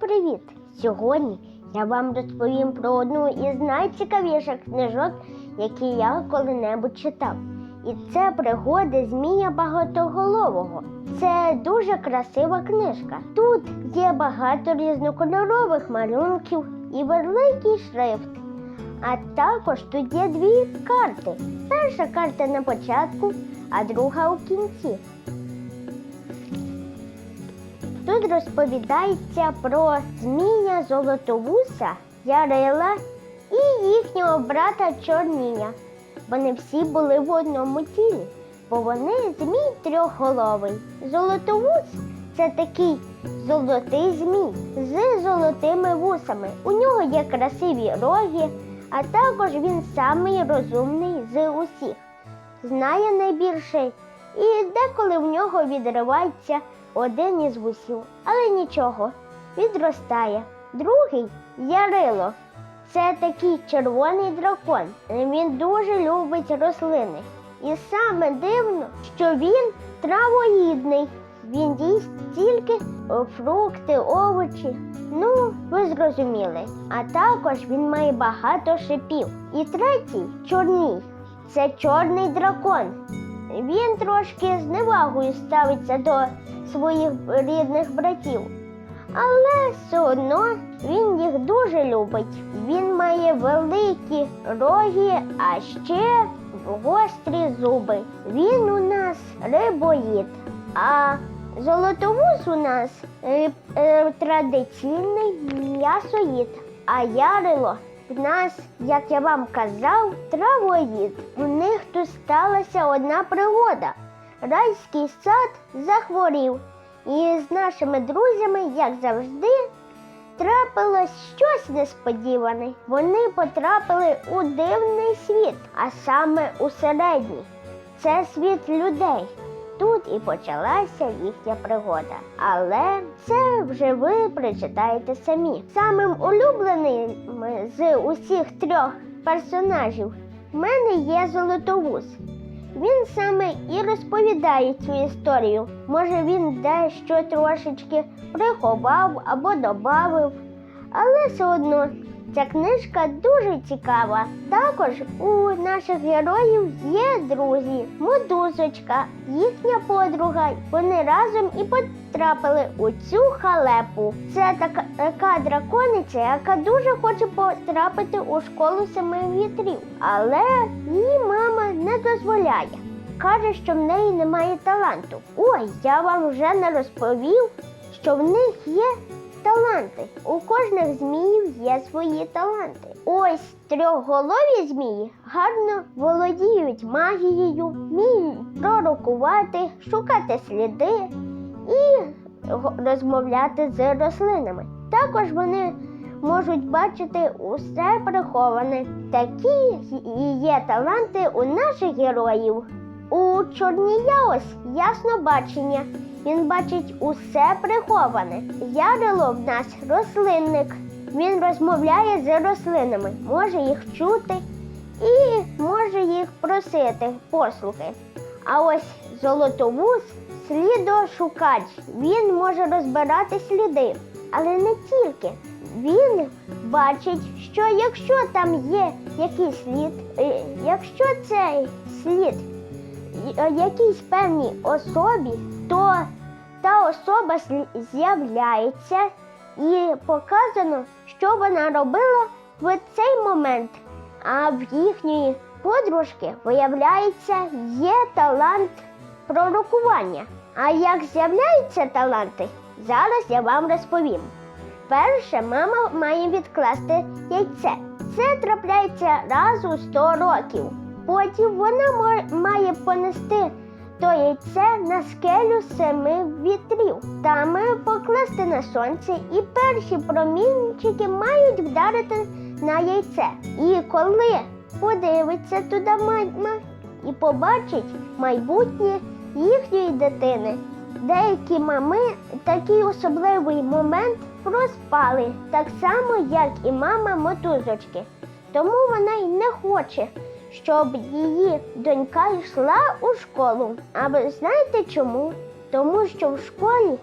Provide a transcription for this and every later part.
привіт! Сьогодні я вам розповім про одну із найцікавіших книжок, які я коли-небудь читав. І це пригоди Змія Багатоголового. Це дуже красива книжка. Тут є багато різнокольорових малюнків і великий шрифт. А також тут є дві карти. Перша карта на початку, а друга у кінці. Тут розповідається про змія Золотовуса, Ярила і їхнього брата Чорнія. Вони всі були в одному тілі, бо вони змій трьохголовий. Золотовус це такий золотий змій з золотими вусами. У нього є красиві роги, а також він самий розумний з усіх. Знає найбільше, і деколи в нього відривається один із вусів, але нічого, відростає. Другий Ярило. Це такий червоний дракон. Він дуже любить рослини. І саме дивно, що він травоїдний. Він їсть тільки фрукти, овочі. Ну, ви зрозуміли. А також він має багато шипів. І третій чорній. Це чорний дракон. Він трошки з невагою ставиться до своїх рідних братів. Але все одно він їх дуже любить. Він має великі роги, а ще гострі зуби. Він у нас рибоїд. А золотовус у нас е, е, традиційний м'ясоїд. А ярило в нас, як я вам казав, травоїд. У них тут сталася одна пригода. Райський сад захворів. І з нашими друзями, як завжди, трапилось щось несподіване. Вони потрапили у дивний світ, а саме у середній. Це світ людей. Тут і почалася їхня пригода. Але це вже ви прочитаєте самі. Самим улюбленим з усіх трьох персонажів в мене є Золотовус. Він саме і розповідає цю історію. Може, він дещо трошечки приховав або добавив, але все одно ця книжка дуже цікава. Також у наших героїв є друзі, мотузочка, їхня подруга. Вони разом і потрапили у цю халепу. Це така, така дракониця, яка дуже хоче потрапити у школу семи вітрів, але її мама не дозволяє. Каже, що в неї немає таланту. Ой, я вам вже не розповів, що в них є таланти. У кожних зміїв є свої таланти. Ось трьохголові змії гарно володіють магією, вміють пророкувати, шукати сліди і розмовляти з рослинами. Також вони можуть бачити усе приховане. Такі є таланти у наших героїв. У чорнія ось ясно бачення. Він бачить усе приховане. Ярило в нас рослинник. Він розмовляє з рослинами, може їх чути і може їх просити послуги. А ось золотовус слідошукач. Він може розбирати сліди, але не тільки. Він бачить, що якщо там є якийсь слід, е, якщо цей слід якійсь певній особі, то та особа з'являється і показано, що вона робила в цей момент. А в їхньої подружки, виявляється, є талант пророкування. А як з'являються таланти, зараз я вам розповім. Перше, мама має відкласти яйце. Це трапляється раз у 100 років. Потім вона має понести то яйце на скелю семи вітрів. Там е, покласти на сонце, і перші промінчики мають вдарити на яйце. І коли подивиться туди мама і побачить майбутнє їхньої дитини. Деякі мами такий особливий момент проспали, так само, як і мама мотузочки. Тому вона й не хоче, щоб її донька йшла у школу. А ви знаєте чому? Тому що в школі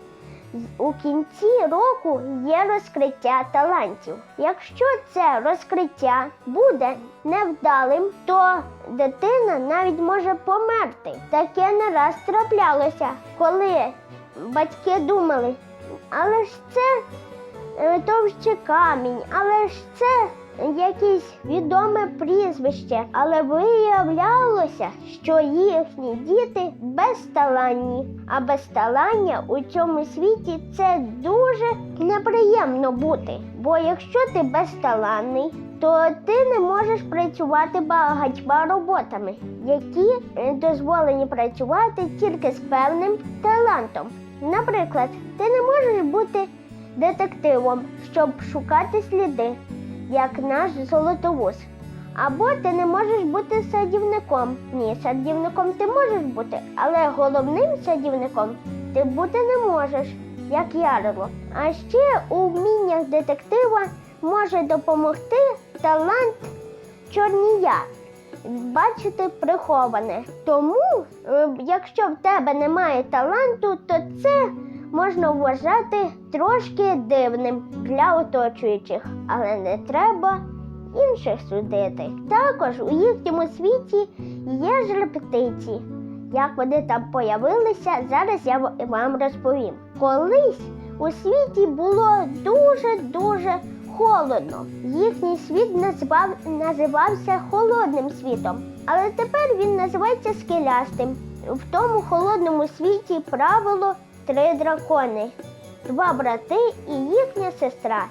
у кінці року є розкриття талантів. Якщо це розкриття буде невдалим, то дитина навіть може померти. Таке не раз траплялося, коли батьки думали, але ж це е, товщий камінь, але ж це якесь відоме прізвище. Але виявлялося, що їхні діти безталанні. А безталання у цьому світі це дуже неприємно бути. Бо якщо ти безталанний, то ти не можеш працювати багатьма роботами, які е, дозволені працювати тільки з певним талантом. Наприклад, ти не можеш бути детективом, щоб шукати сліди, як наш золотовуз. Або ти не можеш бути садівником. Ні, садівником ти можеш бути, але головним садівником ти бути не можеш, як ярило. А ще у вміннях детектива може допомогти талант чорнія. Бачити приховане. Тому, е, якщо в тебе немає таланту, то це можна вважати трошки дивним для оточуючих, але не треба інших судити. Також у їхньому світі є жрептиці. Як вони там появилися, зараз я вам розповім. Колись у світі було дуже-дуже холодно. Їхній світ назвав, називався холодним світом, але тепер він називається скелястим. В тому холодному світі правило три дракони, два брати і їхня сестра.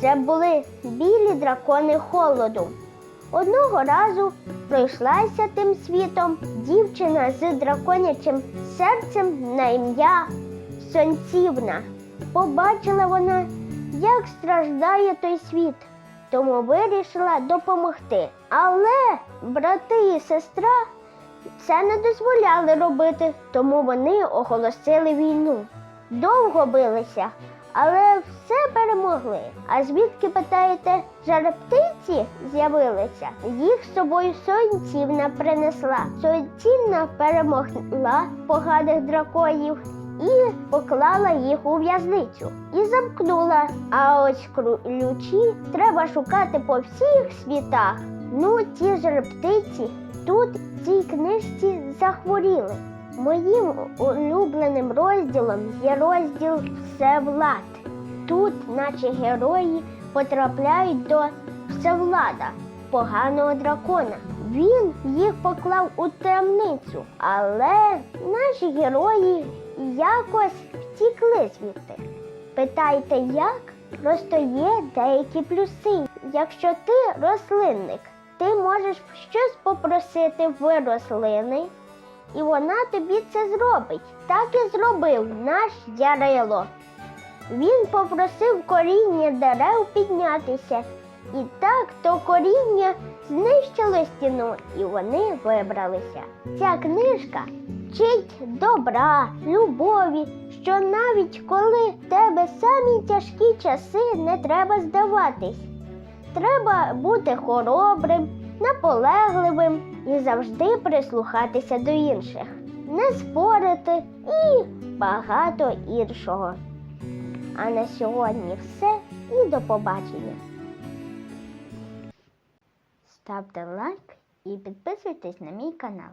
Це були білі дракони холоду. Одного разу пройшлася тим світом дівчина з драконячим серцем на ім'я Сонцівна. Побачила вона, як страждає той світ, тому вирішила допомогти. Але брати і сестра це не дозволяли робити, тому вони оголосили війну. Довго билися, але все перемогли. А звідки питаєте, жарптиці з'явилися? Їх з собою сонцівна принесла. Сонцівна перемогла поганих драконів і поклала їх у в'язницю і замкнула. А ось ключі треба шукати по всіх світах. Ну, ті жерптиці тут в цій книжці захворіли. Моїм улюбленим розділом є розділ Всевлад. Тут наші герої потрапляють до Всевлада, поганого дракона. Він їх поклав у темницю, але наші герої якось втікли звідти. Питайте, як? Просто є деякі плюси. Якщо ти рослинник, ти можеш щось попросити в рослини, і вона тобі це зробить. Так і зробив наш Ярило. Він попросив коріння дерев піднятися, і так то коріння знищило стіну, і вони вибралися. Ця книжка вчить добра, любові, що навіть коли в тебе самі тяжкі часи, не треба здаватись. Треба бути хоробрим, наполегливим і завжди прислухатися до інших, не спорити і багато іншого. А на сьогодні все і до побачення. Ставте лайк і підписуйтесь на мій канал.